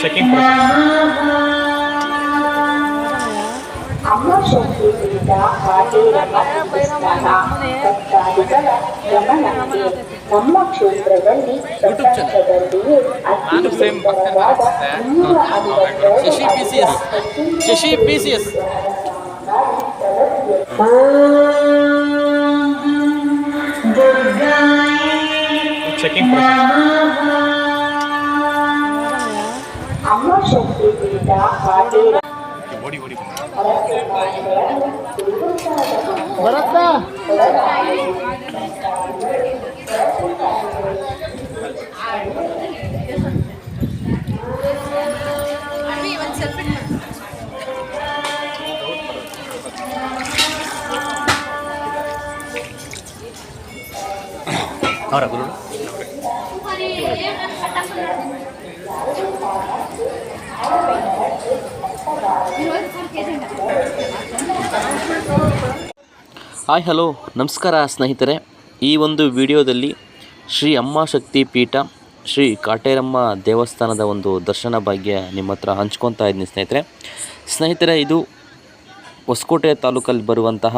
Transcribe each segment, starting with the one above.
Checking ಅಮ್ಮ ಶಕ್ತಿ ಪೀಠ ಹಾಟೀರಮ್ಮ ದೇವಸ್ಥಾನ ಭಕ್ತಾದಿಗಳ ಗಮನಕ್ಕೆ ನಮ್ಮ ಕ್ಷೇತ್ರದಲ್ಲಿ ಪ್ರಪಂಚದಲ್ಲಿಯೇ ಅತಿ ಸುಂದರವಾದ ಇನ್ನೂರ Shashi P C S Shashi P C S checking ಅಮ್ಮ ಶಕ್ತಿ ಪೀಠ ಹಾಟೀರ ಓಡಿ ಓಡಿ ಬರತ್ತಾ ಅವರ ಗುರು ಹಾಯ್, ಹಲೋ. ನಮಸ್ಕಾರ ಸ್ನೇಹಿತರೆ. ಈ ಒಂದು ವಿಡಿಯೋದಲ್ಲಿ ಶ್ರೀ ಅಮ್ಮ ಶಕ್ತಿ ಪೀಠ, ಶ್ರೀ ಕಾಟೇರಮ್ಮ ದೇವಸ್ಥಾನದ ಒಂದು ದರ್ಶನ ಭಾಗ್ಯ ನಿಮ್ಮ ಹತ್ರ ಹಂಚ್ಕೊತಾ ಇದ್ದೀನಿ ಸ್ನೇಹಿತರೆ. ಸ್ನೇಹಿತರೆ, ಇದು ಹೊಸಕೋಟೆ ತಾಲೂಕಲ್ಲಿ ಬರುವಂತಹ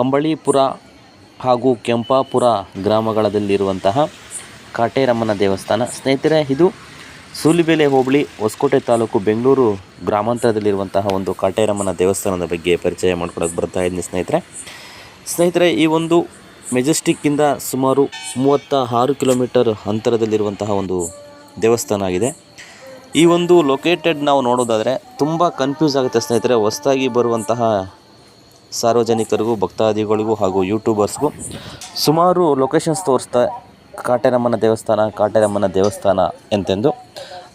ಕಂಬಳಿಪುರ ಹಾಗೂ ಕೆಂಪಾಪುರ ಗ್ರಾಮಗಳಲ್ಲಿರುವಂತಹ ಕಾಟೇರಮ್ಮನ ದೇವಸ್ಥಾನ. ಸ್ನೇಹಿತರೆ, ಇದು ಸೂಲಿಬೆಲೆ ಹೋಬಳಿ, ಹೊಸಕೋಟೆ ತಾಲೂಕು ಬೆಂಗಳೂರು ಗ್ರಾಮಾಂತರದಲ್ಲಿರುವಂತಹ ಒಂದು ಕಾಟೇರಮ್ಮನ ದೇವಸ್ಥಾನದ ಬಗ್ಗೆ ಪರಿಚಯ ಮಾಡ್ಕೊಡೋಕೆ ಬರ್ತಾ ಇದ್ದೀನಿ ಸ್ನೇಹಿತರೆ. ಸ್ನೇಹಿತರೆ, ಈ ಒಂದು ಮೆಜೆಸ್ಟಿಕ್ಕಿಂದ ಸುಮಾರು ಮೂವತ್ತ ಆರು ಕಿಲೋಮೀಟರ್ ಅಂತರದಲ್ಲಿರುವಂತಹ ಒಂದು ದೇವಸ್ಥಾನ ಆಗಿದೆ. ಈ ಒಂದು ಲೊಕೇಟೆಡ್ ನಾವು ನೋಡೋದಾದರೆ ತುಂಬ ಕನ್ಫ್ಯೂಸ್ ಆಗುತ್ತೆ ಸ್ನೇಹಿತರೆ. ಹೊಸದಾಗಿ ಬರುವಂತಹ ಸಾರ್ವಜನಿಕರಿಗೂ, ಭಕ್ತಾದಿಗಳಿಗೂ ಹಾಗೂ ಯೂಟ್ಯೂಬರ್ಸ್ಗೂ ಸುಮಾರು ಲೊಕೇಶನ್ಸ್ ತೋರಿಸ್ತಾ ಕಾಟೇರಮ್ಮನ ದೇವಸ್ಥಾನ ಕಾಟೇರಮ್ಮನ ದೇವಸ್ಥಾನ ಎಂತೆಂದು.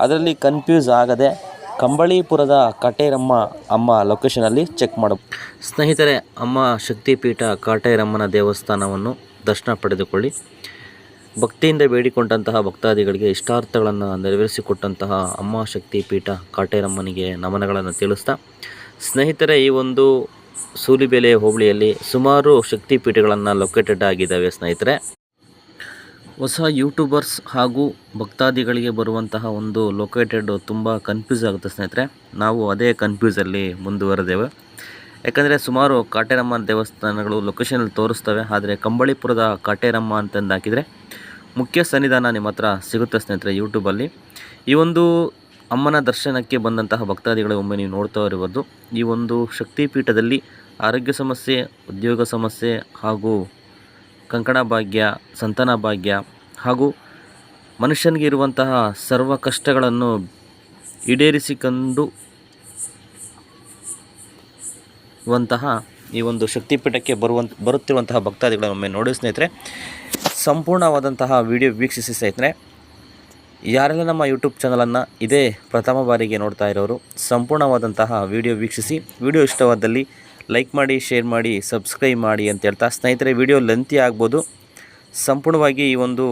ಅದರಲ್ಲಿ ಕನ್ಫ್ಯೂಸ್ ಆಗದೆ ಕಂಬಳಿಪುರದ ಕಾಟೇರಮ್ಮ ಅಮ್ಮ ಲೊಕೇಶನಲ್ಲಿ ಚೆಕ್ ಮಾಡ. ಸ್ನೇಹಿತರೆ, ಅಮ್ಮ ಶಕ್ತಿಪೀಠ ಕಾಟೇರಮ್ಮನ ದೇವಸ್ಥಾನವನ್ನು ದರ್ಶನ ಪಡೆದುಕೊಳ್ಳಿ. ಭಕ್ತಿಯಿಂದ ಬೇಡಿಕೊಂಡಂತಹ ಭಕ್ತಾದಿಗಳಿಗೆ ಇಷ್ಟಾರ್ಥಗಳನ್ನು ನೆರವೇರಿಸಿಕೊಟ್ಟಂತಹ ಅಮ್ಮ ಶಕ್ತಿ ಪೀಠ ಕಾಟೇರಮ್ಮನಿಗೆ ನಮನಗಳನ್ನು ತಿಳಿಸ್ತಾ, ಸ್ನೇಹಿತರೆ, ಈ ಒಂದು ಸೂಲಿಬೆಲೆ ಹೋಬಳಿಯಲ್ಲಿ ಸುಮಾರು ಶಕ್ತಿಪೀಠಗಳನ್ನು ಲೊಕೇಟೆಡ್ ಆಗಿದ್ದಾವೆ ಸ್ನೇಹಿತರೆ. ಹೊಸ ಯೂಟ್ಯೂಬರ್ಸ್ ಹಾಗೂ ಭಕ್ತಾದಿಗಳಿಗೆ ಬರುವಂತಹ ಒಂದು ಲೊಕೇಟೆಡ್ ತುಂಬ ಕನ್ಫ್ಯೂಸ್ ಆಗುತ್ತೆ ಸ್ನೇಹಿತರೆ. ನಾವು ಅದೇ ಕನ್ಫ್ಯೂಸಲ್ಲಿ ಮುಂದುವರೆದೇವೆ. ಯಾಕಂದರೆ ಸುಮಾರು ಕಾಟೇರಮ್ಮ ದೇವಸ್ಥಾನಗಳು ಲೊಕೇಶನಲ್ಲಿ ತೋರಿಸ್ತವೆ. ಆದರೆ ಕಂಬಳಿಪುರದ ಕಾಟೇರಮ್ಮ ಅಂತಂದು ಹಾಕಿದರೆ ಮುಖ್ಯ ಸನ್ನಿಧಾನ ನಿಮ್ಮ ಹತ್ರ ಸಿಗುತ್ತೆ ಸ್ನೇಹಿತರೆ ಯೂಟ್ಯೂಬಲ್ಲಿ ಈ ಒಂದು ಅಮ್ಮನ ದರ್ಶನಕ್ಕೆ ಬಂದಂತಹ ಭಕ್ತಾದಿಗಳು ಒಮ್ಮೆ ನೀವು ನೋಡ್ತಾ ಇರಬಹುದು ಈ ಒಂದು ಶಕ್ತಿಪೀಠದಲ್ಲಿ ಆರೋಗ್ಯ ಸಮಸ್ಯೆ, ಉದ್ಯೋಗ ಸಮಸ್ಯೆ ಹಾಗೂ ಕಂಕಣ ಭಾಗ್ಯ, ಸಂತಾನ ಭಾಗ್ಯ ಹಾಗೂ ಮನುಷ್ಯನಿಗೆ ಇರುವಂತಹ ಸರ್ವ ಕಷ್ಟಗಳನ್ನು ಈಡೇರಿಸಿಕೊಂಡು ವಂತಹ ಈ ಒಂದು ಶಕ್ತಿಪೀಠಕ್ಕೆ ಬರುವಂತ ಬರುತ್ತಿರುವಂತಹ ಭಕ್ತಾದಿಗಳನ್ನು ಒಮ್ಮೆ ನೋಡಿ ಸ್ನೇಹಿತರೆ. ಸಂಪೂರ್ಣವಾದಂತಹ ವಿಡಿಯೋ ವೀಕ್ಷಿಸಿ ಸ್ನೇಹಿತರೆ. ಯಾರೆಲ್ಲ ನಮ್ಮ ಯೂಟ್ಯೂಬ್ ಚಾನಲನ್ನು ಇದೇ ಪ್ರಥಮ ಬಾರಿಗೆ ನೋಡ್ತಾ ಇರೋರು, ಸಂಪೂರ್ಣವಾದಂತಹ ವಿಡಿಯೋ ವೀಕ್ಷಿಸಿ. ವಿಡಿಯೋ ಇಷ್ಟವಾದಲ್ಲಿ ಲೈಕ್ ಮಾಡಿ ಶೇರ್ ಮಾಡಿ ಸಬ್ಸ್ಕ್ರೈಬ್ ಮಾಡಿ ಅಂತ ಹೇಳ್ತಾ ಸ್ನೇಹಿತರೆ ವಿಡಿಯೋ ಲೆಂತಿ ಆಗ್ಬೋದು. ಸಂಪೂರ್ಣವಾಗಿ ಈ ಒಂದು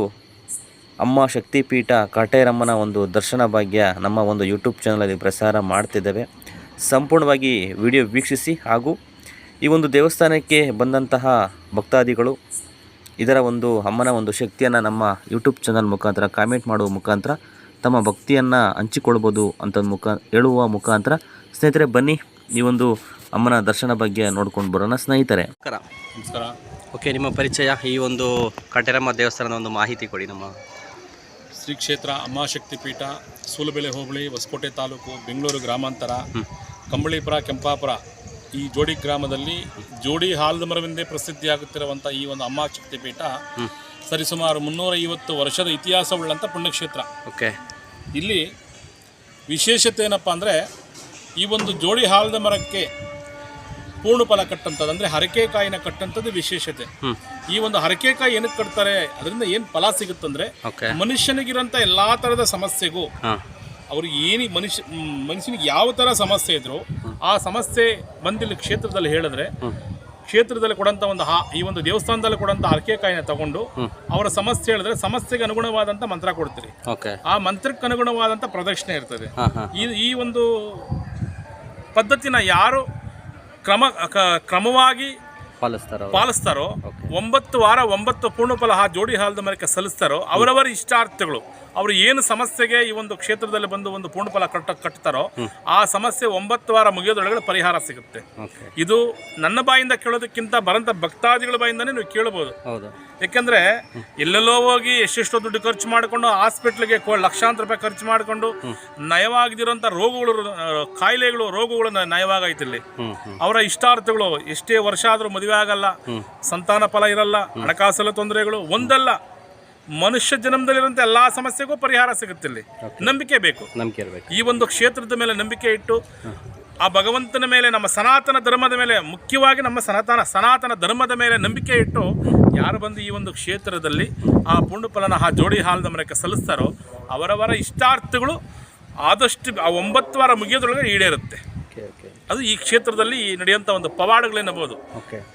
ಅಮ್ಮ ಶಕ್ತಿಪೀಠ ಕಾಟೇರಮ್ಮನ ಒಂದು ದರ್ಶನ ಭಾಗ್ಯ ನಮ್ಮ ಒಂದು ಯೂಟ್ಯೂಬ್ ಚಾನಲಲ್ಲಿ ಪ್ರಸಾರ ಮಾಡ್ತಿದ್ದೇವೆ. ಸಂಪೂರ್ಣವಾಗಿ ವಿಡಿಯೋ ವೀಕ್ಷಿಸಿ ಹಾಗೂ ಈ ಒಂದು ದೇವಸ್ಥಾನಕ್ಕೆ ಬಂದಂತಹ ಭಕ್ತಾದಿಗಳು, ಇದರ ಒಂದು ಅಮ್ಮನ ಒಂದು ಶಕ್ತಿಯನ್ನು ನಮ್ಮ ಯೂಟ್ಯೂಬ್ ಚಾನಲ್ ಮುಖಾಂತರ ಕಾಮೆಂಟ್ ಮಾಡುವ ಮುಖಾಂತರ ತಮ್ಮ ಭಕ್ತಿಯನ್ನು ಹಂಚಿಕೊಳ್ಬೋದು ಅಂತ ಮುಖ, ಹೇಳುವ ಮುಖಾಂತರ. ಸ್ನೇಹಿತರೆ, ಬನ್ನಿ ಈ ಒಂದು ಅಮ್ಮನ ದರ್ಶನ ಬಗ್ಗೆ ನೋಡ್ಕೊಂಡು ಬರೋಣ. ಸ್ನೇಹಿತರೆ. ನಮಸ್ಕಾರ. ನಮಸ್ಕಾರ. ಓಕೆ ನಿಮ್ಮ ಪರಿಚಯ ಈ ಒಂದು ಕಟೆರಮ್ಮ ದೇವಸ್ಥಾನದ ಒಂದು ಮಾಹಿತಿ ಕೊಡಿ ನಮ್ಮ. ಶ್ರೀ ಕ್ಷೇತ್ರ ಅಮ್ಮಶಕ್ತಿ ಪೀಠ ಸೂಲಬೆಲೆ ಹೋಬಳಿ ಹೊಸಕೋಟೆ ತಾಲೂಕು ಬೆಂಗಳೂರು ಗ್ರಾಮಾಂತರ ಕಂಬಳಿಪುರ ಕೆಂಪಾಪುರ ಈ ಜೋಡಿ ಗ್ರಾಮದಲ್ಲಿ ಜೋಡಿ ಹಾಲದ ಮರವೆಂದೇ ಪ್ರಸಿದ್ಧಿಯಾಗುತ್ತಿರುವಂಥ ಈ ಒಂದು ಅಮ್ಮಶಕ್ತಿ ಪೀಠ ಸರಿಸುಮಾರು ಮುನ್ನೂರ ಐವತ್ತು ವರ್ಷದ ಇತಿಹಾಸವುಳ್ಳಂಥ ಪುಣ್ಯಕ್ಷೇತ್ರ. ಓಕೆ. ಇಲ್ಲಿ ವಿಶೇಷತೆ ಏನಪ್ಪ ಅಂದರೆ ಈ ಒಂದು ಜೋಡಿ ಹಾಲದ ಮರಕ್ಕೆ ಪೂರ್ಣ ಫಲ ಕಟ್ಟಂಥದ್ದು ಅಂದರೆ ಹರಕೆಕಾಯಿನ ಕಟ್ಟಂಥದ್ದು ವಿಶೇಷತೆ. ಈ ಒಂದು ಹರಕೆಕಾಯಿ ಏನಕ್ಕೆ ಕಟ್ತಾರೆ ಅದರಿಂದ ಏನು ಫಲ ಸಿಗುತ್ತಂದ್ರೆ ಮನುಷ್ಯನಿಗಿರೋಂಥ ಎಲ್ಲಾ ತರದ ಸಮಸ್ಯೆಗೂ ಅವ್ರಿಗೆ ಏನು ಮನುಷ್ಯ ಮನುಷ್ಯನಿಗೆ ಯಾವ ಥರ ಸಮಸ್ಯೆ ಇದ್ರು ಆ ಸಮಸ್ಯೆ ಬಂದಿಲ್ಲ ಕ್ಷೇತ್ರದಲ್ಲಿ ಹೇಳಿದ್ರೆ ಕ್ಷೇತ್ರದಲ್ಲಿ ಕೊಡಂತ ಒಂದು ಹಾ ಈ ಒಂದು ದೇವಸ್ಥಾನದಲ್ಲಿ ಕೊಡಂತ ಹರಕೆಕಾಯಿನ ತಗೊಂಡು ಅವರ ಸಮಸ್ಯೆ ಹೇಳಿದ್ರೆ ಸಮಸ್ಯೆಗೆ ಅನುಗುಣವಾದಂತ ಮಂತ್ರ ಕೊಡ್ತೀರಿ. ಆ ಮಂತ್ರಕ್ಕೆ ಅನುಗುಣವಾದಂತ ಪ್ರದಕ್ಷಿಣೆ ಇರ್ತದೆ. ಈ ಈ ಒಂದು ಪದ್ಧತಿನ ಯಾರು ಕ್ರಮ ಕ್ರಮವಾಗಿ ಪಾಲಿಸ್ತಾರೋ? ಪಾಲಿಸ್ತಾರೋ? ಒಂಬತ್ತು ವಾರ ಒಂಬತ್ತು ಪೂರ್ಣಫಲ ಆ ಜೋಡಿ ಹಾಲದ ಮೇಲೆ ಸಲ್ಲಿಸ್ತಾರೋ? ಅವರವರ ಇಷ್ಟಾರ್ಥಗಳು. ಅವರು ಏನು ಸಮಸ್ಯೆಗೆ ಈ ಒಂದು ಕ್ಷೇತ್ರದಲ್ಲಿ ಬಂದು ಒಂದು ಪೂರ್ಣಫಲ ಕಟ್ಟ ಕಟ್ತಾರೋ ಆ ಸಮಸ್ಯೆ ಒಂಬತ್ತು ವಾರ ಮುಗಿಯೋದ್ರೊಳಗಡೆ ಪರಿಹಾರ ಸಿಗುತ್ತೆ. ಇದು ನನ್ನ ಬಾಯಿಂದ ಕೇಳೋದಕ್ಕಿಂತ ಬರಂತ ಭಕ್ತಾದಿಗಳ ಬಾಯಿಂದನೇ ನೀವು ಕೇಳಬಹುದು ಯಾಕಂದ್ರೆ ಎಲ್ಲೆಲ್ಲೋ ಹೋಗಿ ಎಷ್ಟೆಷ್ಟೋ ದುಡ್ಡು ಖರ್ಚು ಮಾಡಿಕೊಂಡು ಹಾಸ್ಪಿಟ್ಲಿಗೆ ಲಕ್ಷಾಂತರ ರೂಪಾಯಿ ಖರ್ಚು ಮಾಡಿಕೊಂಡು ನಯವಾಗಿದಿರೋಂಥ ರೋಗಗಳು ಕಾಯಿಲೆಗಳು ರೋಗಗಳು ನಯವಾಗೈತಿ ಇಲ್ಲಿ. ಅವರ ಇಷ್ಟಾರ್ಥಗಳು ಎಷ್ಟೇ ವರ್ಷ ಆದರೂ ಮದುವೆ ಆಗಲ್ಲ. ಸಂತಾನ ಫಲ ಇರಲ್ಲ. ಹಣಕಾಸಲ್ಲ ತೊಂದರೆಗಳು ಒಂದಲ್ಲ. ಮನುಷ್ಯ ಜನ್ಮದಲ್ಲಿರುವಂಥ ಎಲ್ಲಾ ಸಮಸ್ಯೆಗೂ ಪರಿಹಾರ ಸಿಗುತ್ತೆ ಇಲ್ಲಿ ನಂಬಿಕೆ ಬೇಕು. ನಂಬಿಕೆ ಇರಬೇಕು. ಈ ಒಂದು ಕ್ಷೇತ್ರದ ಮೇಲೆ ನಂಬಿಕೆ ಇಟ್ಟು ಆ ಭಗವಂತನ ಮೇಲೆ ನಮ್ಮ ಸನಾತನ ಧರ್ಮದ ಮೇಲೆ ಮುಖ್ಯವಾಗಿ ನಮ್ಮ ಸನಾತನ ಸನಾತನ ಧರ್ಮದ ಮೇಲೆ ನಂಬಿಕೆ ಇಟ್ಟು ಯಾರು ಬಂದು ಈ ಒಂದು ಕ್ಷೇತ್ರದಲ್ಲಿ ಆ ಪುಂಡುಫಲನ ಆ ಜೋಡಿ ಹಾಲದ ಮರಕ್ಕೆ ಸಲ್ಲಿಸ್ತಾರೋ ಅವರವರ ಇಷ್ಟಾರ್ಥಗಳು ಆದಷ್ಟು ಆ ಒಂಬತ್ತು ವಾರ ಮುಗಿಯೋದ್ರೊಳಗೆ ಈಡೇರುತ್ತೆ. ಅದು ಈ ಕ್ಷೇತ್ರದಲ್ಲಿ ನಡೆಯುವಂಥ ಒಂದು ಪವಾಡಗಳೇನಬಹುದು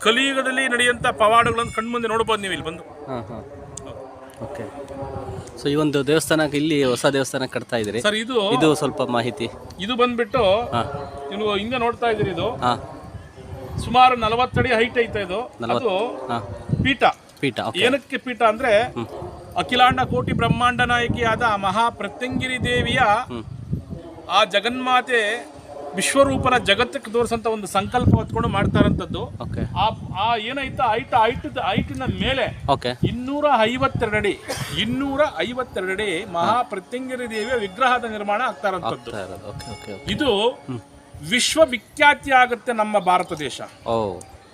ಕಲಿಯುಗದಲ್ಲಿ ನಡೆಯುವಂಥ ಪವಾಡಗಳನ್ನು ಕಣ್ಮುಂದೆ ನೋಡ್ಬೋದು ನೀವು ಇಲ್ಲಿ ಬಂದು. ಓಕೆ ಸೊ ಈ ಒಂದು ದೇವಸ್ಥಾನಕ್ಕೆ ಇಲ್ಲಿ ಹೊಸ ದೇವಸ್ಥಾನ ಕಟ್ತಾ ಇದ್ದೀರಿ. ಸರ್ ಇದು ಇದು ಸ್ವಲ್ಪ ಮಾಹಿತಿ. ಇದು ಬಂದ್ಬಿಟ್ಟು ಹಾಂ. ನೀವು ಹಿಂದೆ ನೋಡ್ತಾ ಇದ್ದೀರಿ ಇದು. ಹಾಂ. ಸುಮಾರು ನಲವತ್ತಡಿ ಹೈಟ್ ಐತೆ ಇದು. ಅದು ಹಾಂ. ಪೀಠ. ಪೀಠ ಓಕೆ ಏನಕ್ಕೆ ಪೀಠ ಅಂದ್ರೆ ಅಖಿಲಾಂಡ ಕೋಟಿ ಬ್ರಹ್ಮಾಂಡ ನಾಯಕಿಯಾದ ಮಹಾ ಪ್ರತ್ಯಂಗಿರಿ ದೇವಿಯ ಆ ಜಗನ್ಮಾತೆ ವಿಶ್ವರೂಪನ ಜಗತ್ತಕ್ಕೆ ತೋರಿಸಂತ ಒಂದು ಸಂಕಲ್ಪ ಹೊತ್ಕೊಂಡು ಮಾಡ್ತಾ ಇರೋಂಥದ್ದು ಓಕೆ ಆ ಆ ಏನೈತ ಹೈಟ್ ಐಟಿನ ಹೈಟಿನ ಮೇಲೆ ಓಕೆ ಇನ್ನೂರ ಐವತ್ತೆರಡು ಅಡಿ ಇನ್ನೂರ ಐವತ್ತೆರಡು ಅಡಿ ಮಹಾ ಪ್ರತ್ಯಂಗಿರಿ ದೇವಿಯ ವಿಗ್ರಹದ ನಿರ್ಮಾಣ ಆಗ್ತಾ ಇರೋಂಥದ್ದು ಆಗ್ತಾ ಇರೋದು. ಓಕೆ ಓಕೆ ಓಕೆ ಇದು ವಿಶ್ವವಿಖ್ಯಾತಿ ಆಗುತ್ತೆ ನಮ್ಮ ಭಾರತ ದೇಶ.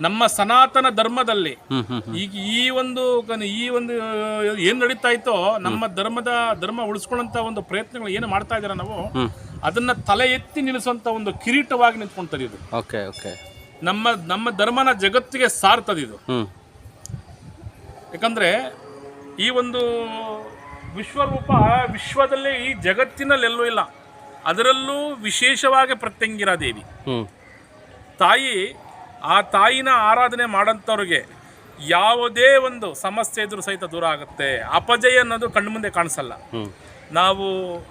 ನಮ್ಮ ಸನಾತನ ಧರ್ಮದಲ್ಲಿ. ಈಗ ಈ ಒಂದು ಈ ಒಂದು ಏನ್ ನಡೀತಾ ಇತ್ತೋ ನಮ್ಮ ಧರ್ಮದ ಧರ್ಮ ಉಳಿಸ್ಕೊಳ್ಳಂತ ಒಂದು ಪ್ರಯತ್ನಗಳು ಏನು ಮಾಡ್ತಾ ಇದ್ದೀರಾ ನಾವು ಅದನ್ನ ತಲೆ ಎತ್ತಿ ನಿಲ್ಲಿಸುವಂತ ಒಂದು ಕಿರೀಟವಾಗಿ ನಿಂತ್ಕೊಂತದೆ ಇದು. Okay okay. ನಮ್ಮ ನಮ್ಮ ಧರ್ಮನ ಜಗತ್ತಿಗೆ ಸಾರ್ತದೆ ಇದು. ಹ್ಞೂ ಯಾಕಂದ್ರೆ ಈ ಒಂದು ವಿಶ್ವರೂಪ ವಿಶ್ವದಲ್ಲೇ ಈ ಜಗತ್ತಿನಲ್ಲೆಲ್ಲೂ ಇಲ್ಲ. ಅದರಲ್ಲೂ ವಿಶೇಷವಾಗಿ ಪ್ರತ್ಯಂಗಿರ ದೇವಿ. ಹ್ಞೂ ತಾಯಿ ಆ ತಾಯಿನ ಆರಾಧನೆ ಮಾಡೋಂಥವ್ರಿಗೆ ಯಾವುದೇ ಒಂದು ಸಮಸ್ಯೆ ಇದ್ರೂ ಸಹಿತ ದೂರ ಆಗುತ್ತೆ. ಅಪಜಯ ಅನ್ನೋದು ಕಣ್ಮುಂದೆ ಕಾಣಿಸಲ್ಲ. ಹ್ಞೂ ನಾವು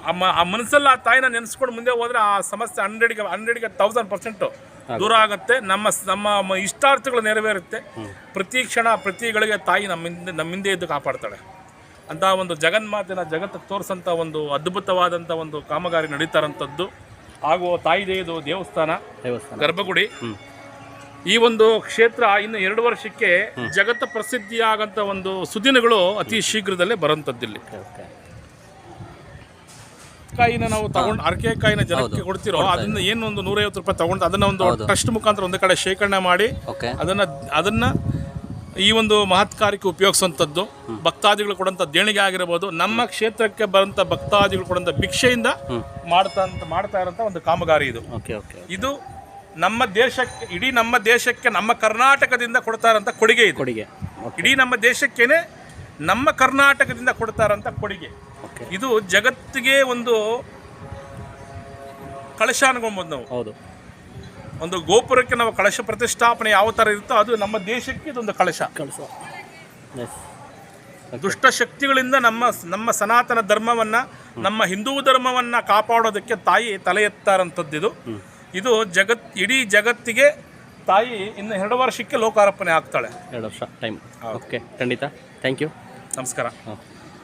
ಅಮ್ಮ ಆ ಮನಸ್ಸಲ್ಲಿ ಆ ತಾಯಿನ ನೆನೆಸ್ಕೊಂಡು ಮುಂದೆ ಹೋದ್ರೆ ಆ ಸಮಸ್ಯೆ ಹಂಡ್ರೆಡ್ಗೆ ಹಂಡ್ರೆಡ್ಗೆ ತೌಸಂಡ್ ಪರ್ಸೆಂಟು ದೂರ ಆಗುತ್ತೆ. ನಮ್ಮ ನಮ್ಮ ಇಷ್ಟಾರ್ಥಗಳು ನೆರವೇರುತ್ತೆ. ಪ್ರತಿ ಕ್ಷಣ ಪ್ರತಿ ಗಳಿಗೆ ತಾಯಿ ನಮ್ಮಿಂದ ನಮ್ಮಿಂದೆ ಇದ್ದು ಕಾಪಾಡ್ತಾಳೆ. ಅಂತ ಒಂದು ಜಗನ್ಮಾತಿನ ಜಗತ್ತಿಗೆ ತೋರಿಸಂಥ ಒಂದು ಅದ್ಭುತವಾದಂಥ ಒಂದು ಕಾಮಗಾರಿ ನಡೀತಾರಂಥದ್ದು. ಹಾಗೂ ತಾಯಿದೇದು ದೇವಸ್ಥಾನ ದೇವಸ್ಥಾನ. ಗರ್ಭಗುಡಿ. ಈ ಒಂದು ಕ್ಷೇತ್ರ ಇನ್ನು ಎರಡು ವರ್ಷಕ್ಕೆ ಜಗತ್ತ ಪ್ರಸಿದ್ಧಿಯಾಗಂತ ಒಂದು ಸುದಿನಗಳು ಅತಿ ಶೀಘ್ರದಲ್ಲೇ ಬರೋಂಥದ್ದಿಲ್ಲಿ ಕಾಯಿನ ನಾವು ತಗೊಂಡು ಅರಕೆ ಕಾಯಿನ ಜನಕ್ಕೆ ಕೊಡ್ತಿರೋ ಅದನ್ನ ಏನು ಒಂದು ನೂರೈವತ್ತು ರೂಪಾಯಿ ತಗೊಂಡು ಅದನ್ನ ಒಂದು ಟ್ರಸ್ಟ್ ಮುಖಾಂತರ ಒಂದು ಕಡೆ ಶೇಖರಣೆ ಮಾಡಿ ಅದನ್ನ ಅದನ್ನ ಈ ಒಂದು ಮಹತ್ಕಾರಕ್ಕೆ ಉಪಯೋಗಿಸುವಂಥದ್ದು ಭಕ್ತಾದಿಗಳು ಕೊಡಂತ ದೇಣಿಗೆ ಆಗಿರ್ಬೋದು ನಮ್ಮ ಕ್ಷೇತ್ರಕ್ಕೆ ಬರಂತ ಭಕ್ತಾದಿಗಳು ಕೊಡಂತ ಭಿಕ್ಷೆಯಿಂದ ಮಾಡ್ತಾ ಮಾಡ್ತಾ ಇರೋಂಥ ಒಂದು ಕಾಮಗಾರಿ ಇದು. ಓಕೆ ಓಕೆ ಇದು ನಮ್ಮ ದೇಶಕ್ಕೆ ಇಡೀ ನಮ್ಮ ದೇಶಕ್ಕೆ ನಮ್ಮ ಕರ್ನಾಟಕದಿಂದ ಕೊಡ್ತಾ ಇರೋಂಥ ಕೊಡುಗೆ ಇದು. ಕೊಡುಗೆ. ಇಡೀ ನಮ್ಮ ದೇಶಕ್ಕೇನೆ ನಮ್ಮ ಕರ್ನಾಟಕದಿಂದ ಕೊಡ್ತಾ ಇರೋಂಥ ಕೊಡುಗೆ. ಇದು ಜಗತ್ತಿಗೆ ಒಂದು ಕಳಶ ಅನ್ಕೊಂಬೋದು ನಾವು. ಹೌದು. ಒಂದು ಗೋಪುರಕ್ಕೆ ನಾವು ಕಳಶ ಪ್ರತಿಷ್ಠಾಪನೆ ಯಾವ ಥರ ಇರುತ್ತೋ ಅದು ನಮ್ಮ ದೇಶಕ್ಕೆ ಇದೊಂದು ಕಳಶ. ಕಳಶ ದುಷ್ಟ ಶಕ್ತಿಗಳಿಂದ ನಮ್ಮ ನಮ್ಮ ಸನಾತನ ಧರ್ಮವನ್ನ ನಮ್ಮ ಹಿಂದೂ ಧರ್ಮವನ್ನ ಕಾಪಾಡೋದಕ್ಕೆ ತಾಯಿ ತಲೆ ಎತ್ತಾರಂಥದ್ದು ಇದು ಇದು ಜಗತ್ ಇಡೀ ಜಗತ್ತಿಗೆ ತಾಯಿ ಇನ್ನು ಎರಡು ವರ್ಷಕ್ಕೆ ಲೋಕಾರ್ಪಣೆ ಆಗ್ತಾಳೆ. ಎರಡು ವರ್ಷ ಟೈಮ್ ಓಕೆ ಖಂಡಿತ. ಥ್ಯಾಂಕ್ ಯು ನಮಸ್ಕಾರ.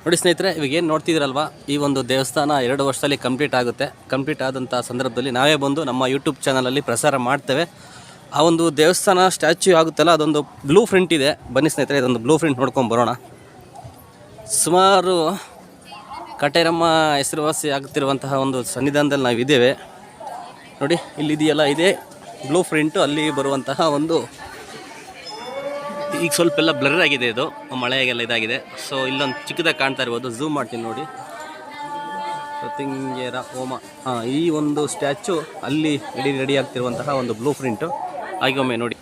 ನೋಡಿ ಸ್ನೇಹಿತರೆ, ಇವಾಗ ಏನು ನೋಡ್ತಿದ್ದೀರಲ್ವಾ ಈ ಒಂದು ದೇವಸ್ಥಾನ ಎರಡು ವರ್ಷದಲ್ಲಿ ಕಂಪ್ಲೀಟ್ ಆಗುತ್ತೆ. ಕಂಪ್ಲೀಟ್ ಆದಂಥ ಸಂದರ್ಭದಲ್ಲಿ ನಾವೇ ಬಂದು ನಮ್ಮ ಯೂಟ್ಯೂಬ್ ಚಾನಲಲ್ಲಿ ಪ್ರಸಾರ ಮಾಡ್ತೇವೆ. ಆ ಒಂದು ದೇವಸ್ಥಾನ ಸ್ಟ್ಯಾಚ್ಯೂ ಆಗುತ್ತಲ್ಲ, ಅದೊಂದು ಬ್ಲೂ ಪ್ರಿಂಟ್ ಇದೆ. ಬನ್ನಿ ಸ್ನೇಹಿತರೆ, ಇದೊಂದು ಬ್ಲೂ ಪ್ರಿಂಟ್ ನೋಡ್ಕೊಂಡು ಬರೋಣ. ಸುಮಾರು ಕಟೇರಮ್ಮ ಹೆಸರುವಾಸಿ ಆಗುತ್ತಿರುವಂತಹ ಒಂದು ಸನ್ನಿಧಾನದಲ್ಲಿ ನಾವಿದ್ದೇವೆ. ನೋಡಿ, ಇಲ್ಲಿದೆಯಲ್ಲ, ಇದೇ ಬ್ಲೂ ಪ್ರಿಂಟು ಅಲ್ಲಿ ಬರುವಂತಹ ಒಂದು ಈಗ ಸ್ವಲ್ಪ ಎಲ್ಲ ಬ್ಲರ್ ಆಗಿದೆ ಇದು. ಮಳೆಗೆಲ್ಲ ಇದಾಗಿದೆ. ಸೊ ಇಲ್ಲೊಂದು ಚಿಕ್ಕದಾಗಿ ಕಾಣ್ತಾ ಇರ್ಬೋದು. ಝೂಮ್ ಮಾಡ್ತೀನಿ ನೋಡಿ. ಪ್ರತಿಂಗೇರ ಹೋಮ ಹಾಂ, ಈ ಒಂದು ಸ್ಟ್ಯಾಚು ಅಲ್ಲಿ ರೆಡಿ ರೆಡಿ ಆಗ್ತಿರುವಂತಹ ಒಂದು ಬ್ಲೂ ಪ್ರಿಂಟು ಹಾಗೆ ಒಮ್ಮೆ ನೋಡಿ.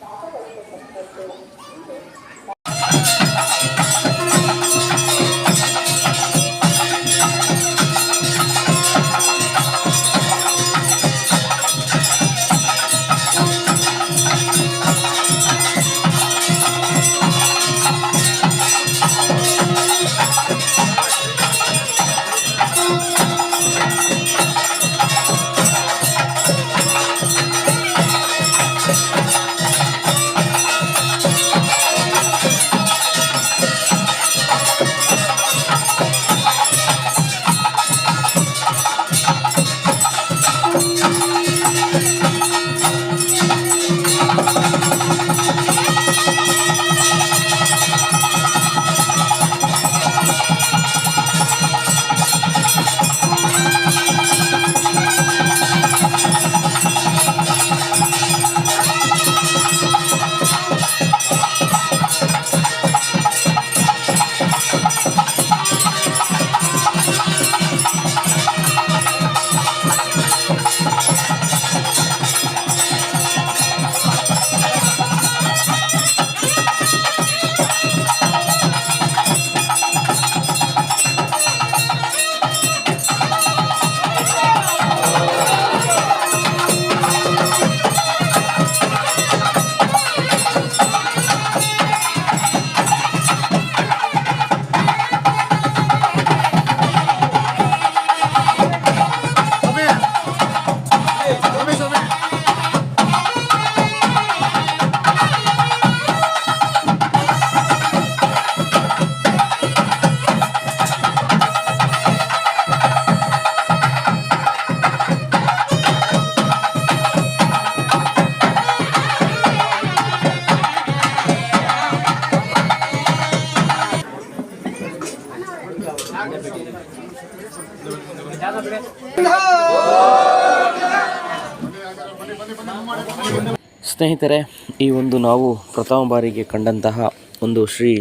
ಸ್ನೇಹಿತರೆ, ಈ ಒಂದು ನಾವು ಪ್ರಥಮ ಬಾರಿಗೆ ಕಂಡಂತಹ ಒಂದು ಶ್ರೀ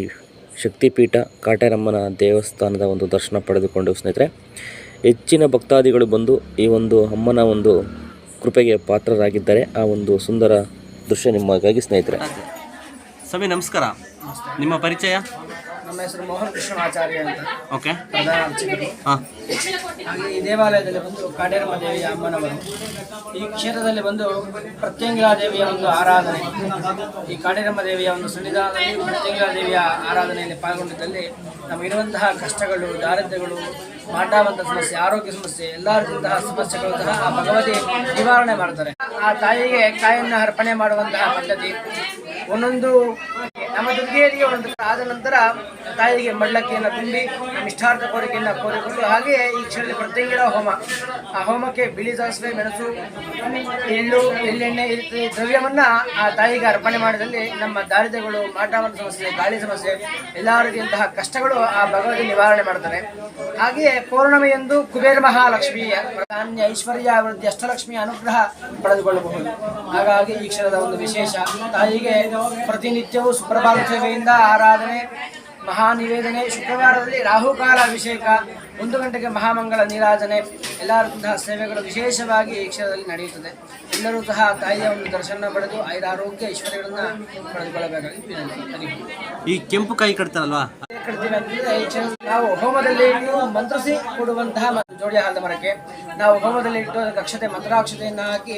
ಶಕ್ತಿಪೀಠ ಕಾಟೇರಮ್ಮನ ದೇವಸ್ಥಾನದ ಒಂದು ದರ್ಶನ ಪಡೆದುಕೊಂಡು ಸ್ನೇಹಿತರೆ, ಹೆಚ್ಚಿನ ಭಕ್ತಾದಿಗಳು ಬಂದು ಈ ಒಂದು ಅಮ್ಮನ ಒಂದು ಕೃಪೆಗೆ ಪಾತ್ರರಾಗಿದ್ದಾರೆ. ಆ ಒಂದು ಸುಂದರ ದೃಶ್ಯ ನಿಮ್ಮಗಾಗಿ ಸ್ನೇಹಿತರೆ. ಸ್ವಾಮಿ ನಮಸ್ಕಾರ. ನಿಮ್ಮ ಪರಿಚಯ? ನಮ್ಮ ಹೆಸರು ಮೋಹನ್ ಕೃಷ್ಣ ಆಚಾರ್ಯ ಅಂತ. ಓಕೆ ಪ್ರಧಾನ ಅರ್ಚಕರು. ಹಾಂ. ಹಾಗೆ ಈ ದೇವಾಲಯದಲ್ಲಿ ಬಂದು ಕಾಡೇರಮ್ಮ ದೇವಿಯ ಅಮ್ಮನವರು ಈ ಕ್ಷೇತ್ರದಲ್ಲಿ ಬಂದು ಪ್ರತ್ಯಂಗಿಲಾ ದೇವಿಯ ಒಂದು ಆರಾಧನೆ. ಈ ಕಾಡೇರಮ್ಮ ದೇವಿಯ ಒಂದು ಸನ್ನಿಧಾನದಲ್ಲಿ ಪ್ರತ್ಯಂಗಿಲಾ ದೇವಿಯ ಆರಾಧನೆಯಲ್ಲಿ ಪಾಲ್ಗೊಂಡಿದ್ದಲ್ಲಿ ನಮಗಿರುವಂತಹ ಕಷ್ಟಗಳು ದಾರಿದ್ರ್ಯಗಳು ಮಾಟಾವಂತ ಸಮಸ್ಯೆ ಆರೋಗ್ಯ ಸಮಸ್ಯೆ ಎಲ್ಲ ರೀತಿಯಂತಹ ಸಮಸ್ಯೆಗಳು ಸಹ ಆ ಭಗವತಿ ನಿವಾರಣೆ ಮಾಡ್ತಾರೆ. ಆ ತಾಯಿಗೆ ಕಾಯನ್ನು ಅರ್ಪಣೆ ಮಾಡುವಂತಹ ಪದ್ಧತಿ ಒಂದೊಂದು ನಮ್ಮ ದುರ್ಗೆಯರಿಗೆ ಒಂದು ಆದ ನಂತರ ತಾಯಿಗೆ ಮಳ್ಳಕ್ಕಿಯನ್ನು ತುಂಬಿ, ನಿಷ್ಠಾರ್ಥ ಕೋರಿಕೆಯನ್ನು ಕೋರಿಕೊಂಡು ಹಾಗೆಯೇ ಈ ಕ್ಷಣದಲ್ಲಿ ಪ್ರತ್ಯಂಗಿರ ಹೋಮ. ಆ ಹೋಮಕ್ಕೆ ಬಿಳಿ ಸಾಸಿವೆ, ಮೆಣಸು, ಎಳ್ಳು, ಎಳ್ಳೆಣ್ಣೆ ಈ ದ್ರವ್ಯವನ್ನು ಆ ತಾಯಿಗೆ ಅರ್ಪಣೆ ಮಾಡಿದಲ್ಲಿ ನಮ್ಮ ದಾರಿದ್ರ್ಯಗಳು ಮಾಟವನ ಸಮಸ್ಯೆ, ಗಾಳಿ ಸಮಸ್ಯೆ ಎಲ್ಲ ರೀತಿಯಂತಹ ಕಷ್ಟಗಳು ಆ ಭಗವತಿ ನಿವಾರಣೆ ಮಾಡ್ತಾರೆ. ಹಾಗೆಯೇ ಪೌರ್ಣಮಿಯಂದು ಕುಬೇರ ಮಹಾಲಕ್ಷ್ಮಿಯ ಪ್ರಧಾನ್ಯ ಐಶ್ವರ್ಯ ವೃದ್ಧಿ ಅಷ್ಟಲಕ್ಷ್ಮಿಯ ಅನುಗ್ರಹ ಪಡೆದುಕೊಳ್ಳಬಹುದು. ಹಾಗಾಗಿ ಈ ಕ್ಷಣದ ಒಂದು ವಿಶೇಷ, ತಾಯಿಗೆ ಪ್ರತಿನಿತ್ಯವೂ ಸೇವೆಯಿಂದ ಆರಾಧನೆ ಮಹಾ ನಿವೇದನೆ ಶುಕ್ರವಾರದಲ್ಲಿ ರಾಹುಕಾಲ ಅಭಿಷೇಕ ಒಂದು ಗಂಟೆಗೆ ಮಹಾಮಂಗಳ ನೀರಾಜನೆ ಎಲ್ಲ ರೀತಿಯ ಸೇವೆಗಳು ವಿಶೇಷವಾಗಿ ಈ ಕ್ಷೇತ್ರದಲ್ಲಿ ನಡೆಯುತ್ತದೆ. ಎಲ್ಲರೂ ಸಹ ತಾಯಿಯ ಒಂದು ದರ್ಶನ ಪಡೆದು ಐದು ಆರೋಗ್ಯ ಐಶ್ವರ್ಯಗಳನ್ನು ಪಡೆದುಕೊಳ್ಳಬೇಕಾಗಿ ವಿನಂತಿ. ಈ ಕೆಂಪು ಕೈ ಕಟ್ತಾರಲ್ವಾ? ನಾವು ಹೋಮದಲ್ಲಿ ಇಟ್ಟು ಮಂತ್ರಿಸಿ ಕೊಡುವಂತಹ ಜೋಡಿ ಹಾಲದ ಮರಕ್ಕೆ ನಾವು ಹೋಮದಲ್ಲಿ ಇಟ್ಟು ದಕ್ಷತೆ ಅಕ್ಷತೆ ಮಂತ್ರಾಕ್ಷತೆಯನ್ನು ಹಾಕಿ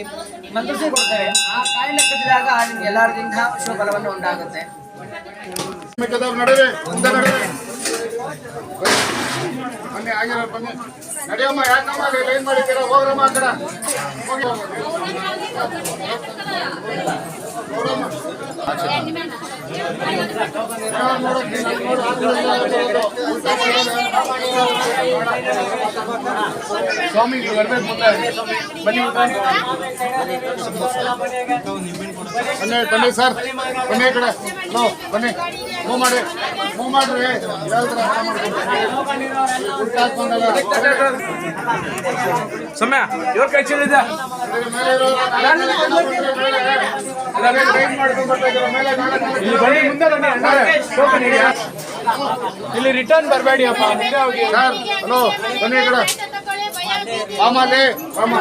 ಮಂತ್ರಿಸಿ ಕೊಡ್ತೇವೆ. ಆ ಕಾಯಿನ ಕಟ್ಟಿದಾಗ ನಿಮ್ಗೆ ಎಲ್ಲರಿಂದ ರೀತಿಯಿಂದ ಶುಭ ಫಲವನ್ನು ಉಂಟಾಗುತ್ತೆ. ನಡೀರಿ ಮುಂದೆ ನಡುವೆ. ಬನ್ನಿ ಆಗಿರೋ ಬನ್ನಿ. ನಡಿಯಮ್ಮ ಯಾಕಮ್ಮ ಲೈನ್ ಮಾಡಿದ್ದೀರ? ಹೋಗ್ರಮ್ಮ ಆ ಕಡೆ. ಹೋಗಿ ಸ್ವಾಮಿ ಬರ್ಬೇಕು ಮುಂದೆ ಬನ್ನಿ ಬನ್ನಿ ಬನ್ನಿ ಸರ್. ಬನ್ನಿ ಕಡೆ. ಹಲೋ ಬನ್ನಿ. ಮೂವ್ ಮಾಡಿ. ಮೂವ್ ಮಾಡ್ರಿ. ಸಮಯ ಇವ್ರ ಕೈ ಮೇಲೆ ಇಲ್ಲಿ ರಿಟರ್ನ್ ಬರಬೇಡಿ ಅಪ್ಪ ಹಲೋ ಬನ್ನಿ ಕಡೆ. ಮಾಮಲ್ಲಿ ಮಾಮ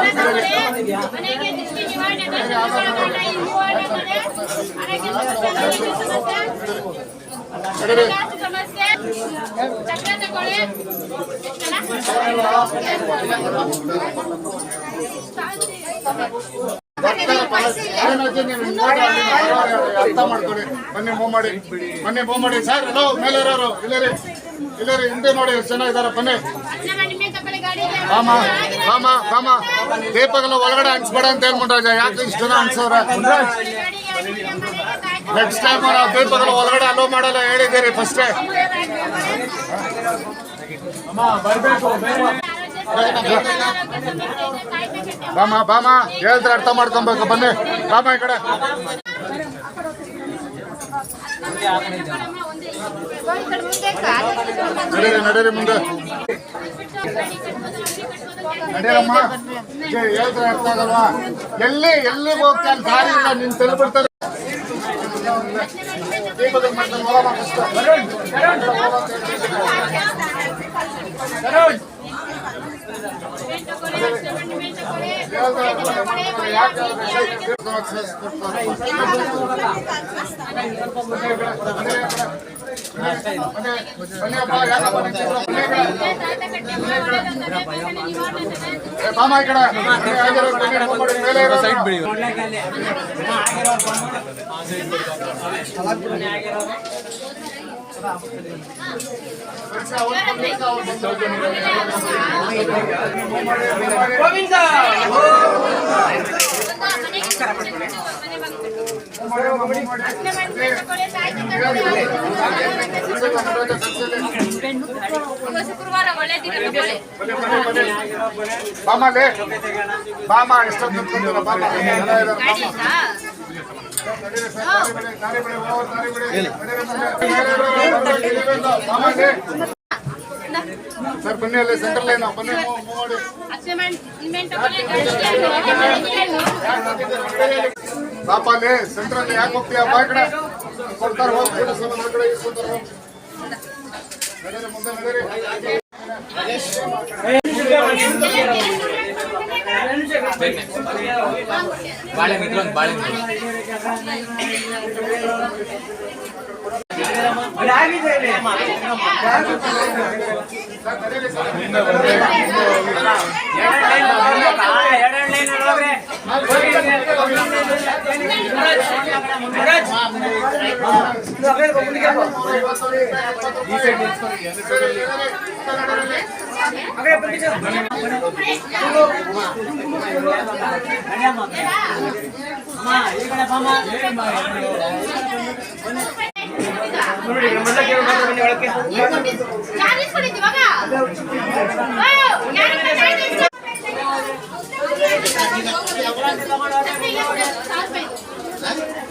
ಅರ್ಥ ಮಾಡ್ಕೊಳ್ಳಿ. ಬನ್ನಿ ಮೂವ್ ಮಾಡಿ. ಬನ್ನಿ ಮೂವ್ ಮಾಡಿ. ಸರ್ ಹಲೋ ಮೇಲೆ ಇರೋರು ಇಲ್ಲರಿ ಇಲ್ಲರಿ ಹಿಂದೆ ನೋಡಿ ಎಷ್ಟು ಜನ ಇದ್ದಾರೆ ಬನ್ನಿ. ದೀಪಗಳ ಒಳಗಡೆ ಹಂಚ್ಬೇಡ ಅಂತ ಹೇಳ್ಕೊಂಡ್ರಾಜ ಯಾಕೆ ಇಷ್ಟು ಜನ ಹಂಚವ್ರೆ ನೆಕ್ಸ್ಟ್ ಟೈಮ್ ದೀಪಗಳ ಒಳಗಡೆ ಅಲೋ ಮಾಡಲ್ಲ ಹೇಳಿದ್ದೀರಿ ಫಸ್ಟೇ ಬಾಮ ಬಾಮ ಹೇಳಿದ್ರೆ ಅರ್ಥ ಮಾಡ್ಕೊಬೇಕು, ಬನ್ನಿ. ಬಾಮ ಈ ಕಡೆ. ನಡೀರಿ ನಡೀರಿ ಮುಂದೆ. ನಡೀರಮ್ಮ. ಹೇಳಿದ್ರೆ ಅರ್ಥ ಆಗಲ್ವಾ? ಎಲ್ಲಿ ಎಲ್ಲಿ ಹೋಗ್ತಾ ದಾರಿ ಇಲ್ಲ, ನಿನ್ ತಲುಪಿಡ್ತಾರೆ ದೀಪದಲ್ಲಿ ಮಾಡ್ಕೊಂಡು ಹೋಗಮ್ಮ first. ಹೇಳಿದ್ರೆ ಅರ್ಥ ಮಾಡ್ಕೊತಾರೆ. ಯಾಕೆ ಹೇಳಿದ್ರೆ ಬನ್ನಿಯಪ್ಪ ಯಾಕಪ್ಪ ನಿಂತಿದ್ರು? ಬನ್ನಿ ಈ ಕಡೆ. ಏ, ಬಾಮ ಈ ಕಡೆ ಬನ್ನಿ, ಆಗಿರೋರು ಬನ್ನಿ, move ಮಾಡಿ, ಮೇಲೆ ಇರೋರು. ಶುಕ್ರವಾರ ಒಳ್ಳೆ ದಿನ ತಗೊಳ್ಳಿ ಬಾಮಲ್ಲಿ ಬಾಮ ಎಷ್ಟೊತ್ತು ನಿಂತ್ಕೊಂತೀರ ಬಾಮ ಜನ ಇದಾರೆ, ಬಾಮ. ಸರ್, ಬನ್ನಿ ಅಲ್ಲಿ ಸೆಂಟ್ರಲ್ ಲೈನ್ ಬನ್ನಿ ಪಾಪ ಅಲ್ಲಿ ಸೆಂಟ್ರಲ್ ಯಾಕೆ ಹೋಗ್ತೀಯ ಬಾ ಕಡೆ ಪೊಲೀಸರು ಆ ಕಡೆ ಮುಂದೆ ನಡೀರಿ ಯಾರು ಇಸ್ಕೊಂಡಿದ್ದು ಇವಾಗ ಯಾರು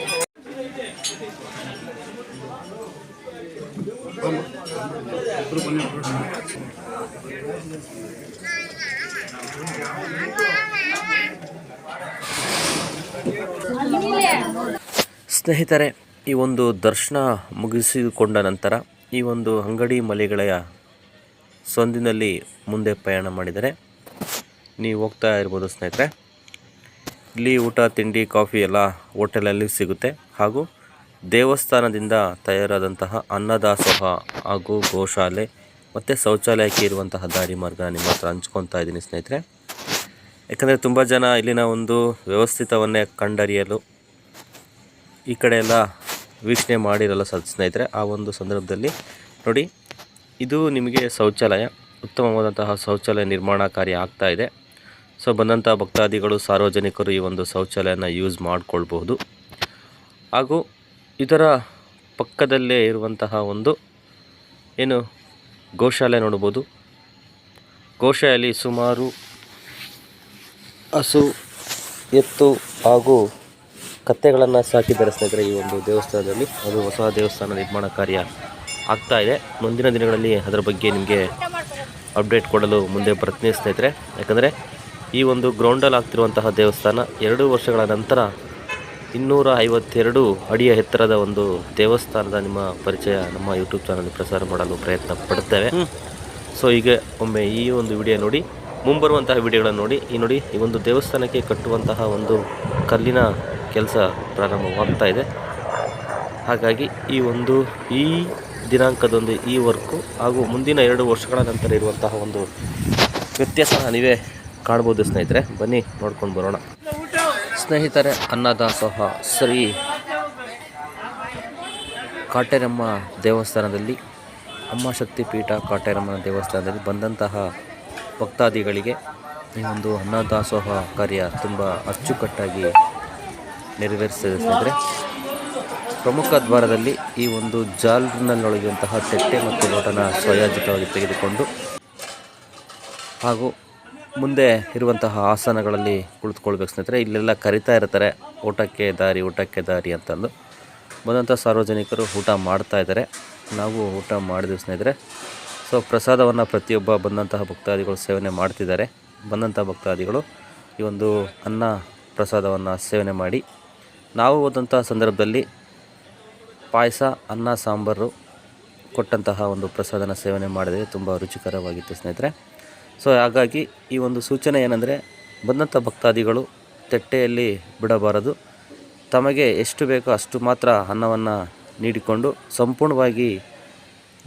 ಸ್ನೇಹಿತರೆ, ಈ ಒಂದು ದರ್ಶನ ಮುಗಿಸಿಕೊಂಡ ನಂತರ ಈ ಒಂದು ಅಂಗಡಿ ಮಳಿಗೆಯ ಸಂದಿನಲ್ಲಿ ಮುಂದೆ ಪ್ರಯಾಣ ಮಾಡಿದರೆ ನೀವು ಹೋಗ್ತಾ ಇರ್ಬೋದು ಸ್ನೇಹಿತರೆ. ಇಲ್ಲಿ ಊಟ, ತಿಂಡಿ, ಕಾಫಿ ಎಲ್ಲ ಹೋಟೆಲಲ್ಲಿ ಸಿಗುತ್ತೆ. ಹಾಗೂ ದೇವಸ್ಥಾನದಿಂದ ತಯಾರಾದಂತಹ ಅನ್ನದಾಸೋಹ ಹಾಗೂ ಗೋಶಾಲೆ ಮತ್ತು ಶೌಚಾಲಯಕ್ಕೆ ಇರುವಂತಹ ದಾರಿ ಮಾರ್ಗ ನಿಮ್ಮ ಹತ್ರ ಹಂಚ್ಕೊತಾ ಇದ್ದೀನಿ ಸ್ನೇಹಿತರೆ. ಯಾಕಂದರೆ ತುಂಬ ಜನ ಇಲ್ಲಿನ ಒಂದು ವ್ಯವಸ್ಥಿತವನ್ನೇ ಕಂಡರಿಯಲು ಈ ಕಡೆ ಎಲ್ಲ ವೀಕ್ಷಣೆ ಮಾಡಿರಲ್ಲ ಸದ್ ಸ್ನೇಹಿತರೆ. ಆ ಒಂದು ಸಂದರ್ಭದಲ್ಲಿ ನೋಡಿ, ಇದು ನಿಮಗೆ ಶೌಚಾಲಯ. ಉತ್ತಮವಾದಂತಹ ಶೌಚಾಲಯ ನಿರ್ಮಾಣ ಕಾರ್ಯ ಆಗ್ತಾ ಇದೆ. ಸೊ ಬಂದಂಥ ಭಕ್ತಾದಿಗಳು, ಸಾರ್ವಜನಿಕರು ಈ ಒಂದು ಶೌಚಾಲಯನ ಯೂಸ್ ಮಾಡಿಕೊಳ್ಬಹುದು. ಹಾಗೂ ಇದರ ಪಕ್ಕದಲ್ಲೇ ಇರುವಂತಹ ಒಂದು ಏನು ಗೋಶಾಲೆ ನೋಡ್ಬೋದು ಗೋಶಾಲೆಯಲ್ಲಿ ಸುಮಾರು ಹಸು, ಎತ್ತು ಹಾಗೂ ಕತ್ತೆಗಳನ್ನು ಸಾಕಿದ್ದಾರೆ ಸ್ನೇಹಿತರೆ ಈ ಒಂದು ದೇವಸ್ಥಾನದಲ್ಲಿ. ಅದು ಹೊಸ ದೇವಸ್ಥಾನ ನಿರ್ಮಾಣ ಕಾರ್ಯ ಆಗ್ತಾ ಇದೆ. ಮುಂದಿನ ದಿನಗಳಲ್ಲಿ ಅದರ ಬಗ್ಗೆ ನಿಮಗೆ ಅಪ್ಡೇಟ್ ಕೊಡಲು ಮುಂದೆ ಪ್ರಯತ್ನಿಸ್ತಾ ಇದ್ದರೆ ಯಾಕಂದರೆ ಈ ಒಂದು ಗ್ರೌಂಡಲ್ಲಿ ಆಗ್ತಿರುವಂತಹ ದೇವಸ್ಥಾನ ಎರಡು ವರ್ಷಗಳ ನಂತರ ಇನ್ನೂರ ಐವತ್ತೆರಡು ಅಡಿಯ ಎತ್ತರದ ಒಂದು ದೇವಸ್ಥಾನದ ನಿಮ್ಮ ಪರಿಚಯ ನಮ್ಮ ಯೂಟ್ಯೂಬ್ ಚಾನಲ್ ಪ್ರಸಾರ ಮಾಡಲು ಪ್ರಯತ್ನ ಪಡುತ್ತೇವೆ. ಸೊ ಈಗ ಒಮ್ಮೆ ಈ ಒಂದು ವಿಡಿಯೋ ನೋಡಿ ಮುಂಬರುವಂತಹ ವಿಡಿಯೋಗಳನ್ನು ನೋಡಿ ಈ ನೋಡಿ ಈ ಒಂದು ದೇವಸ್ಥಾನಕ್ಕೆ ಕಟ್ಟುವಂತಹ ಒಂದು ಕಲ್ಲಿನ ಕೆಲಸ ಪ್ರಾರಂಭವಾಗ್ತಾ ಇದೆ. ಹಾಗಾಗಿ ಈ ಒಂದು ಈ ದಿನಾಂಕದೊಂದು ಈ ವರ್ಕು ಹಾಗೂ ಮುಂದಿನ ಎರಡು ವರ್ಷಗಳ ನಂತರ ಇರುವಂತಹ ಒಂದು ವ್ಯತ್ಯಾಸ ನೀವೇ ಕಾಣ್ಬೋದು ಸ್ನೇಹಿತರೆ. ಬನ್ನಿ ನೋಡ್ಕೊಂಡು ಬರೋಣ. ಸ್ನೇಹಿತರೆ, ಅನ್ನದಾಸೋಹ ಶ್ರೀ ಕಾಟೇರಮ್ಮ ದೇವಸ್ಥಾನದಲ್ಲಿ, ಅಮ್ಮ ಶಕ್ತಿ ಪೀಠ ಕಾಟೇರಮ್ಮನ ದೇವಸ್ಥಾನದಲ್ಲಿ ಬಂದಂತಹ ಭಕ್ತಾದಿಗಳಿಗೆ ಈ ಒಂದು ಅನ್ನದಾಸೋಹ ಕಾರ್ಯ ತುಂಬ ಅಚ್ಚುಕಟ್ಟಾಗಿ ನೆರವೇರಿಸ್ತದೆ ಸ್ನೇಹಿತರೆ. ಪ್ರಮುಖ ದ್ವಾರದಲ್ಲಿ ಈ ಒಂದು ಜಾಲ್ನಲ್ಲೊಳಗಿರುವಂತಹ ತಟ್ಟೆ ಮತ್ತು ಲೋಟನ ಸ್ವಯೋಜಿತವಾಗಿ ತೆಗೆದುಕೊಂಡು ಹಾಗೂ ಮುಂದೆ ಇರುವಂತಹ ಆಸನಗಳಲ್ಲಿ ಕುಳಿತುಕೊಳ್ಬೇಕು ಸ್ನೇಹಿತರೆ. ಇಲ್ಲೆಲ್ಲ ಕರಿತಾ ಇರ್ತಾರೆ. ಊಟಕ್ಕೆ ದಾರಿ ಊಟಕ್ಕೆ ದಾರಿ ಅಂತಂದು. ಬಂದಂಥ ಸಾರ್ವಜನಿಕರು ಊಟ ಮಾಡ್ತಾ ಇದ್ದಾರೆ. ನಾವು ಊಟ ಮಾಡಿದ್ವಿ ಸ್ನೇಹಿತರೆ. ಸೊ, ಪ್ರಸಾದವನ್ನು ಪ್ರತಿಯೊಬ್ಬ ಬಂದಂತಹ ಭಕ್ತಾದಿಗಳು ಸೇವನೆ ಮಾಡ್ತಿದ್ದಾರೆ. ಬಂದಂಥ ಭಕ್ತಾದಿಗಳು ಈ ಒಂದು ಅನ್ನ ಪ್ರಸಾದವನ್ನು ಸೇವನೆ ಮಾಡಿ. ನಾವು ಹೋದಂಥ ಸಂದರ್ಭದಲ್ಲಿ ಪಾಯಸ, ಅನ್ನ, ಸಾಂಬಾರು ಕೊಟ್ಟಂತಹ ಒಂದು ಪ್ರಸಾದನ ಸೇವನೆ ಮಾಡಿದರೆ ತುಂಬ ರುಚಿಕರವಾಗಿತ್ತು ಸ್ನೇಹಿತರೆ. ಸೊ ಹಾಗಾಗಿ ಈ ಒಂದು ಸೂಚನೆ ಏನಂದರೆ ಬಂದಂಥ ಭಕ್ತಾದಿಗಳು ತಟ್ಟೆಯಲ್ಲಿ ಬಿಡಬಾರದು. ತಮಗೆ ಎಷ್ಟು ಬೇಕೋ ಅಷ್ಟು ಮಾತ್ರ ಅನ್ನವನ್ನು ನೀಡಿಕೊಂಡು ಸಂಪೂರ್ಣವಾಗಿ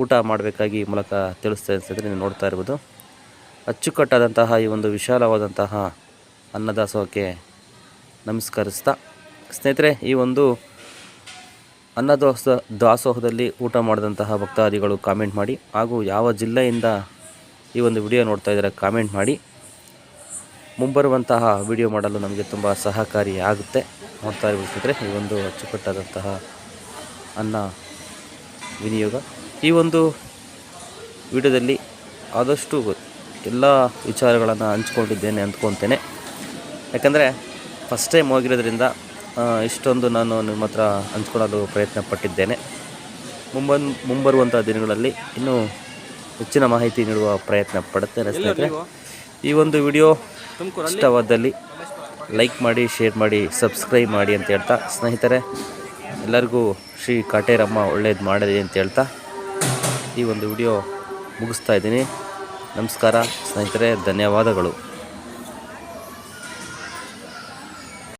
ಊಟ ಮಾಡಬೇಕಾಗಿ ಮೂಲಕ ತಿಳಿಸ್ತಾ ಇರ್ತದೆ ನೀವು ನೋಡ್ತಾ ಇರ್ಬೋದು. ಅಚ್ಚುಕಟ್ಟಾದಂತಹ ಈ ಒಂದು ವಿಶಾಲವಾದಂತಹ ಅನ್ನದಾಸೋಹಕ್ಕೆ ನಮಸ್ಕರಿಸ್ತಾ, ಸ್ನೇಹಿತರೆ, ಈ ಒಂದು ಅನ್ನದಾಸ ದಾಸೋಹದಲ್ಲಿ ಊಟ ಮಾಡಿದಂತಹ ಭಕ್ತಾದಿಗಳು ಕಾಮೆಂಟ್ ಮಾಡಿ, ಹಾಗೂ ಯಾವ ಜಿಲ್ಲೆಯಿಂದ ಈ ಒಂದು ವಿಡಿಯೋ ನೋಡ್ತಾ ಇದ್ದಾರೆ ಕಾಮೆಂಟ್ ಮಾಡಿ. ಮುಂಬರುವಂತಹ ವಿಡಿಯೋ ಮಾಡಲು ನಮಗೆ ತುಂಬ ಸಹಕಾರಿ ಆಗುತ್ತೆ. ನೋಡ್ತಾ ಇರ್ಬೋದು ಈ ಒಂದು ಅಚ್ಚುಕಟ್ಟಾದಂತಹ ಅನ್ನ ವಿನಿಯೋಗ. ಈ ಒಂದು ವಿಡಿಯೋದಲ್ಲಿ ಆದಷ್ಟು ಎಲ್ಲ ವಿಚಾರಗಳನ್ನು ಹಂಚ್ಕೊಂಡಿದ್ದೇನೆ ಅಂದ್ಕೊತೇನೆ. ಯಾಕಂದರೆ ಫಸ್ಟ್ ಟೈಮ್ ಹೋಗಿರೋದ್ರಿಂದ ಇಷ್ಟೊಂದು ನಾನು ನಿಮ್ಮ ಹತ್ರ ಹಂಚ್ಕೊಳ್ಳಲು ಪ್ರಯತ್ನ ಪಟ್ಟಿದ್ದೇನೆ ಮುಂಬನ್ ಮುಂಬರುವಂಥ ದಿನಗಳಲ್ಲಿ ಇನ್ನೂ ಹೆಚ್ಚಿನ ಮಾಹಿತಿ ನೀಡುವ ಪ್ರಯತ್ನ ಪಡುತ್ತೇನೆ ಸ್ನೇಹಿತರೆ. ಈ ಒಂದು ವಿಡಿಯೋ ಇಷ್ಟವಾದಲ್ಲಿ ಲೈಕ್ ಮಾಡಿ ಶೇರ್ ಮಾಡಿ ಸಬ್ಸ್ಕ್ರೈಬ್ ಮಾಡಿ ಅಂತ ಹೇಳ್ತಾ ಸ್ನೇಹಿತರೆ ಎಲ್ಲರಿಗೂ ಶ್ರೀ ಕಾಟೇರಮ್ಮ ಒಳ್ಳೇದು ಮಾಡಲಿ ಅಂತ ಹೇಳ್ತಾ ಈ ಒಂದು ವಿಡಿಯೋ ಮುಗಿಸ್ತಾ ಇದ್ದೀನಿ. ನಮಸ್ಕಾರ ಸ್ನೇಹಿತರೆ ಧನ್ಯವಾದಗಳು.